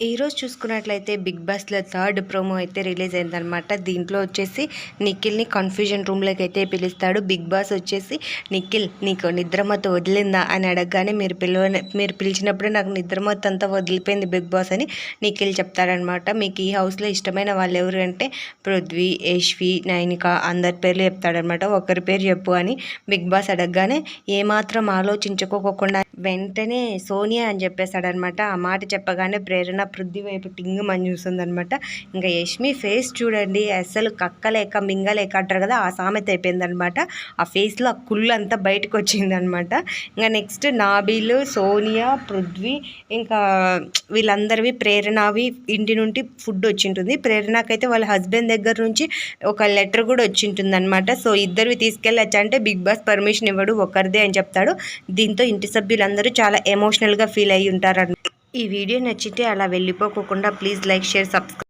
ఈరోజు చూసుకున్నట్లయితే బిగ్ బాస్లో థర్డ్ ప్రోమో అయితే రిలీజ్ అయిందనమాట దీంట్లో వచ్చేసి నిఖిల్ని కన్ఫ్యూజన్ రూమ్లోకి అయితే పిలుస్తాడు. బిగ్ బాస్ వచ్చేసి నిఖిల్ నీకు నిద్రమత్తు వదిలిందా? అని అడగగానే మీరు పిలువ మీరు పిలిచినప్పుడు నాకు నిద్రమత అంతా వదిలిపోయింది బిగ్ బాస్ అని నిఖిల్ చెప్తాడనమాట మీకు ఈ హౌస్లో ఇష్టమైన వాళ్ళు ఎవరు అంటే పృథ్వీ యశ్వి నైనిక అందరి పేర్లు చెప్తాడనమాట ఒకరి పేరు చెప్పు అని బిగ్ బాస్ అడగగానే ఏమాత్రం ఆలోచించుకోకుండా వెంటనే సోనియా అని చెప్పేశాడనమాట. ఆ మాట చెప్పగానే ప్రేరణ పృథ్వీ వైపు టింగ్ మని చూసిందనమాట ఇంకా యష్మి ఫేస్ చూడండి అసలు కక్కలేక మింగలేక అంటారు కదా ఆ సామెత అయిపోయిందనమాట. ఆ ఫేస్లో ఆ కుళ్ళు అంతా బయటకు వచ్చిందనమాట ఇంకా నెక్స్ట్ నాబీలు సోనియా పృథ్వీ ఇంకా వీళ్ళందరివి ప్రేరణవి ఇంటి నుండి ఫుడ్ వచ్చింటుంది. ప్రేరణకైతే వాళ్ళ హస్బెండ్ దగ్గర నుంచి ఒక లెటర్ కూడా వచ్చింటుంది అనమాట సో ఇద్దరివి తీసుకెళ్ళచ్చు అంటే బిగ్ బాస్ పర్మిషన్ ఇవ్వడు ఒకరిదే అని చెప్తాడు. దీంతో ఇంటి అందరూ చాలా ఎమోషనల్గా ఫీల్ అయ్యి ఉంటారు ఈ వీడియో నచ్చితే అలా వెళ్ళిపోకుండా ప్లీజ్ లైక్ షేర్ సబ్స్క్రైబ్